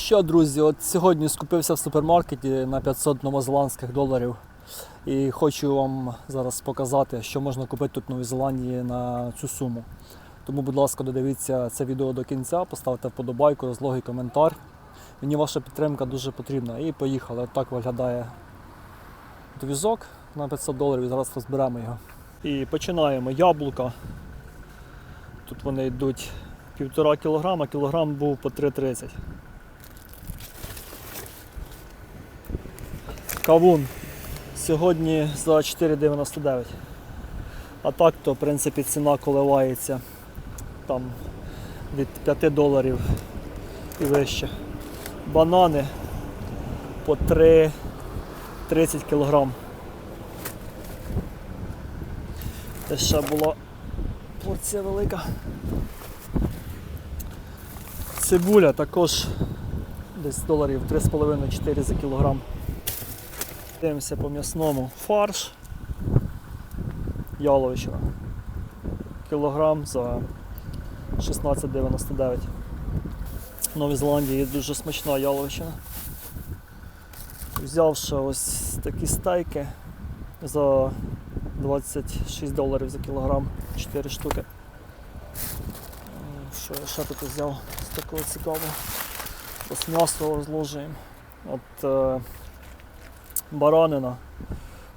Що, друзі, от сьогодні скупився в супермаркеті на 500 новозеландських доларів. І хочу вам зараз показати, що можна купити тут в Новій Зеландії на цю суму. Тому, будь ласка, додивіться це відео до кінця, поставте вподобайку, розлогий коментар. Мені ваша підтримка дуже потрібна. І поїхали. От так виглядає двізок на 500 доларів. Зараз розберемо його. І починаємо. Яблука. Тут вони йдуть півтора кілограма, кілограм був по 3,30. Кавун сьогодні за 4,99. А так то, в принципі, ціна коливається там від 5 доларів і вище. Банани по 3,30 кілограм. Це ще була порція велика. Цибуля також десь доларів 3,5-4 за кілограм. Дивимося по м'ясному фарш яловичина. Кілограм за 16,99. В Новій Зеландії є дуже смачна яловичина. Взяв ще ось такі стейки за 26 доларів за кілограм, 4 штуки. Що я ще тут взяв з такого цікавого? Ось м'ясо розложуємо. От е, баранина.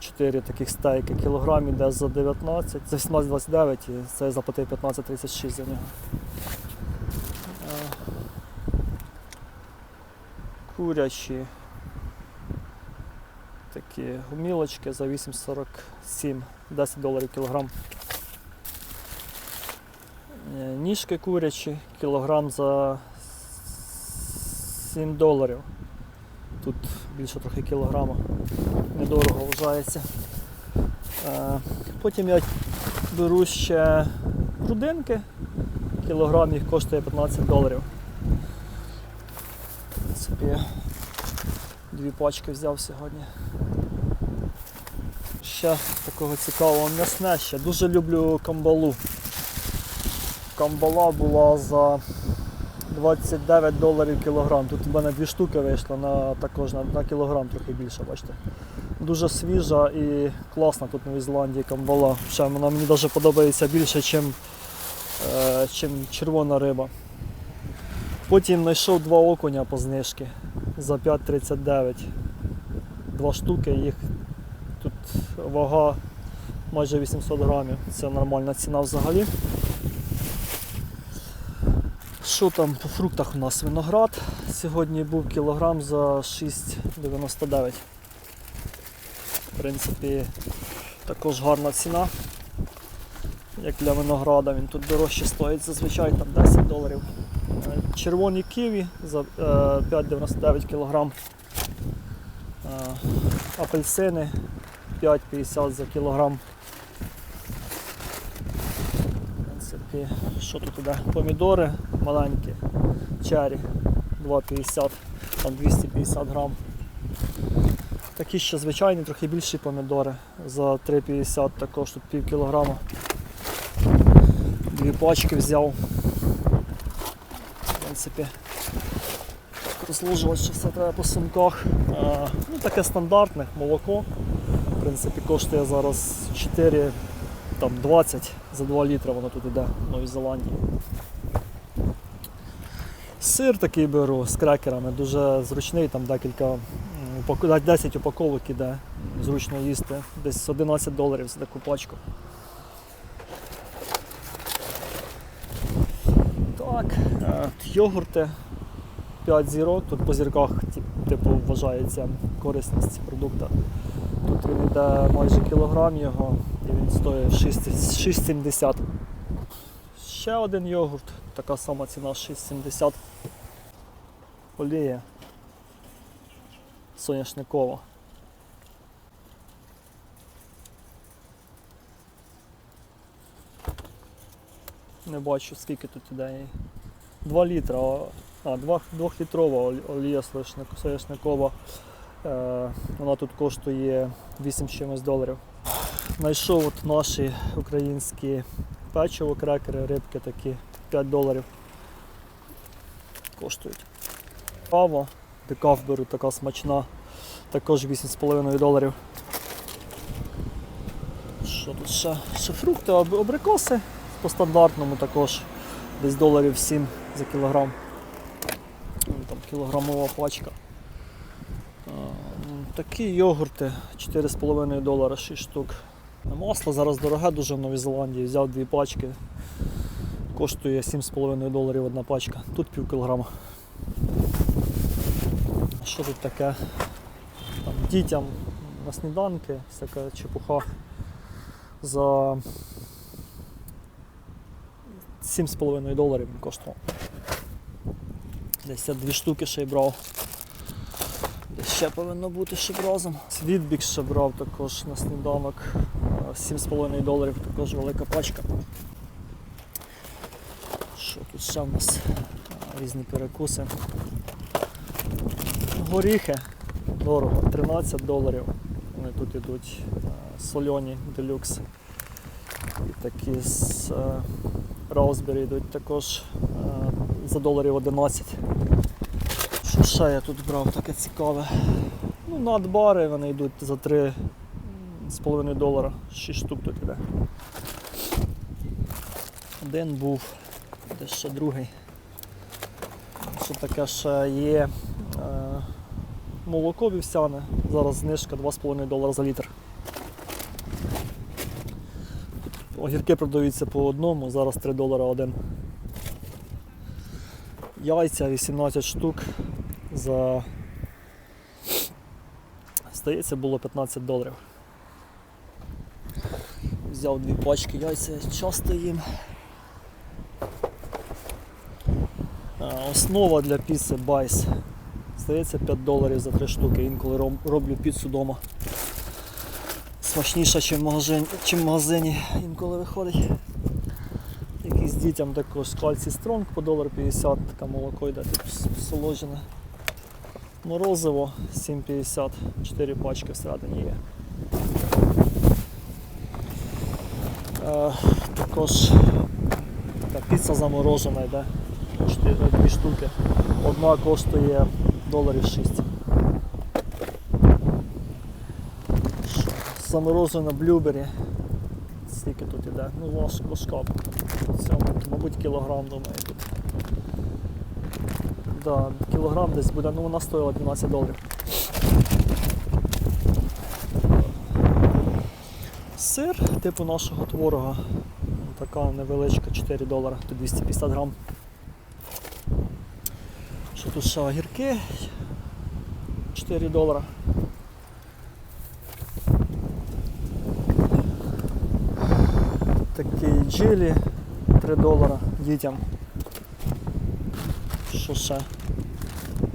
4 таких стейки. Кілограм іде за 19, за 18,29 і це заплатив 15,36 за нього. Е, Курячі такі гумілочки за 8,47, 10 доларів кілограм. Е, Ніжки курячі, кілограм за 7 доларів. Тут більше трохи кілограма. Недорого вважається. Е, Потім я беру ще грудинки. Кілограм їх коштує 15 доларів. Я дві пачки взяв сьогодні. Ще такого цікавого м'ясне ще. Дуже люблю камбалу. Камбала була за 29 доларів кілограм. Тут в мене дві штуки вийшло на також на, на кілограм трохи більше, бачите. Дуже свіжа і класна тут в Новій Зеландії камбала. Ще вона мені навіть подобається більше, чим, е, чим червона риба. Потім знайшов два окуня по знижки за 5,39. Два штуки, їх тут вага майже 800 грамів. Це нормальна ціна взагалі. Що там по фруктах у нас? Виноград. Сьогодні був кілограм за 6,99. В принципі, також гарна ціна. Як для винограда, він тут дорожче стоїть зазвичай там 10 доларів. Е, Червоні ківі за е, 5,99 кілограм. Е, Апельсини 5,50 за кілограм. В що тут іде? Помідори маленькі, чері 2,50, там 250 грам. Такі ще звичайні, трохи більші помідори за 3,50 також тут пів кілограма. Дві пачки взяв. В принципі, розложувати що все треба по сумках. А, ну, таке стандартне молоко. В принципі, коштує зараз 4 там 20 за 2 літри воно тут іде в Новій Зеландії. Сир такий беру з крекерами, дуже зручний, там декілька, 10 упаковок іде, зручно їсти, десь 11 доларів за таку пачку. Так, е, йогурти 5 зірок, тут по зірках типу, вважається корисність продукту. Тут він йде майже кілограм його і він стоїть 6,70. Ще один йогурт, така сама ціна 6,70. Олія соняшникова. Не бачу скільки тут іде. 2 літра, а 2, 2-літрова олія соняшник- соняшникова. Е, вона тут коштує 8 з чимось доларів. Знайшов от наші українські печиво, крекери, рибки такі 5 доларів коштують. Кава, декаф беру, така смачна, також 8,5 доларів. Що тут ще? Ще фрукти, аб- абрикоси по стандартному також десь доларів 7 за кілограм. Там кілограмова пачка. Такі йогурти 4,5 долара 6 штук. Масло зараз дороге дуже в Новій Зеландії. Взяв дві пачки. Коштує 7,5 доларів одна пачка. Тут пів кілограма. Що тут таке? Там, дітям на сніданки, всяка чепуха за 7,5 доларів він коштував. Десь я дві штуки ще й брав. Ще повинно бути щоб разом. Світбік ще брав також на сніданок. е, 7,5 доларів, також велика пачка. Що тут ще в нас? Різні перекуси. Горіхи дорого, 13 доларів. Вони тут ідуть е, сольоні делюкс. І такі з е, йдуть також е, за доларів 11. Що ще я тут брав таке цікаве? Ну, надбари вони йдуть за 3,5 долара. 6 штук тут іде. Один був, де ще другий. Що таке ще є е, молоко вівсяне. Зараз знижка 2,5 долара за літр. Огірки продаються по одному, зараз 3 долара один. Яйця 18 штук за. Здається, було 15 доларів. Взяв дві пачки яйця, часто їм. Основа для піци байс. Здається 5 доларів за 3 штуки. Інколи роблю піцу вдома. Смачніша, ніж в магазині, чим в магазині інколи виходить. Якийсь дітям також кальцій стронг по долар 50, таке молоко йде тут с- соложене. Морозиво 7,50, 4 пачки всередині є. Е, також така піца заморожена йде. 4, дві штуки. Одна коштує доларів 6. Що? Заморожена блюбері. Скільки тут іде? Ну, важ, важка. Мабуть, кілограм, думаю, тут. Да, кілограм десь буде, ну вона стоїла 12 доларів. Сир типу нашого творога. Така невеличка 4 долара, тут 250 грам. Що тут ще огірки? 4 долара. Такий джилі 3 долара дітям. Що ще?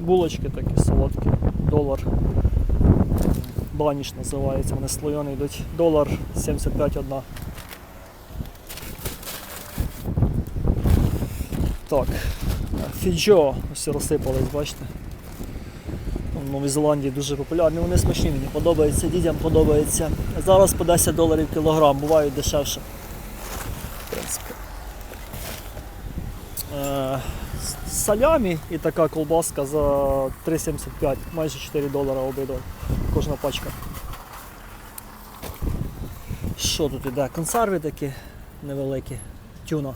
Булочки такі солодкі, долар. Баніш називається, вони слойони йдуть. Долар 75 одна. Так. Фіджо ось розсипались, бачите. В Новій Зеландії дуже популярні, вони смачні, мені подобаються, дітям подобається. Зараз по 10 доларів кілограм, бувають дешевше. В принципі. С- салямі і така колбаска за 3,75, майже 4 долара обидва, кожна пачка. Що тут іде? Консерви такі невеликі, тюна.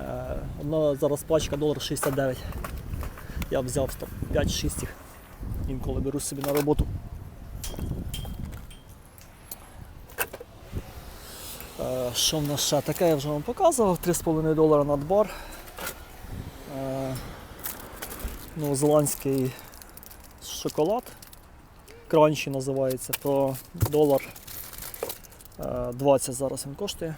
Е, Одна зараз пачка долар 69. Я взяв 5-6 їх. Інколи беру собі на роботу. Е, Що в нас ще? Таке я вже вам показував, 3,5 долара на бар. Е, Новозеландський шоколад. Кранчі називається, то долар е, 20 зараз він коштує.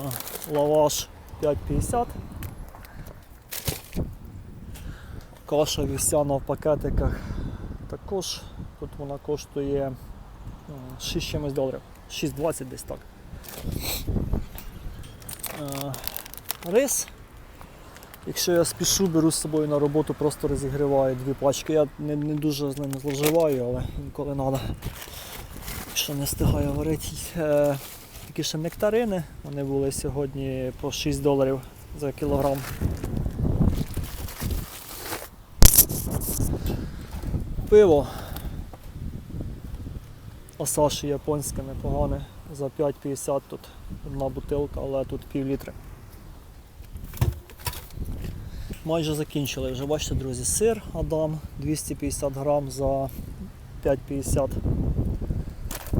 Е, Лаваш 5,50. Каша вівсяна в пакетиках також. Тут вона коштує м, 6 чимось доларів. 6,20 десь так. Е, Рис. Якщо я спішу, беру з собою на роботу, просто розігріваю дві пачки. Я не, не дуже з ними зловживаю, але інколи треба. Якщо не встигаю варити. Е, такі ще нектарини. Вони були сьогодні по 6 доларів за кілограм. пиво. Асаші японське непогане. За 5,50 тут одна бутилка, але тут пів літри. Майже закінчили. Вже бачите, друзі, сир Адам 250 грам за 5,50.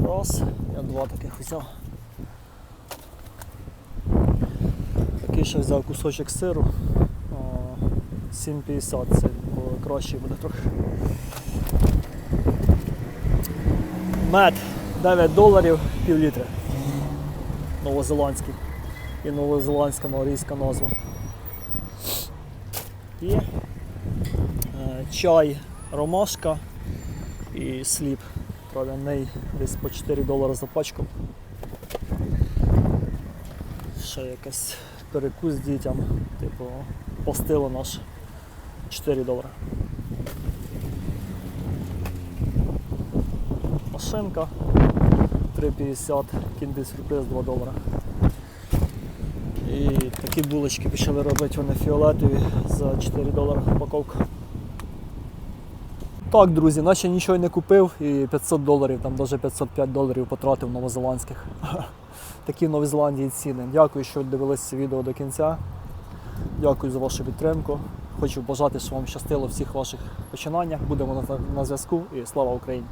Раз, я два таких взяв. Такий ще взяв кусочок сиру. 7,50 це краще буде трохи. Мед 9 доларів пів літри. Новозеландський. І новозеландська маорійська назва. Є. Е, Чай ромашка і сліп. Трав'яний десь по 4 долари за пачку. Ще якийсь перекус дітям, типу постило наш 4 долари. Машинка 3,50, кінди сюрприз 2 долари. І такі булочки почали робити вони фіолетові за 4 долари упаковка. Так, друзі, наче нічого не купив і 500 доларів, там навіть 505 доларів потратив новозеландських. Такі в Новій ціни. Дякую, що дивилися це відео до кінця. Дякую за вашу підтримку. Хочу бажати, щоб вам щастило всіх ваших починаннях. Будемо на зв'язку і слава Україні!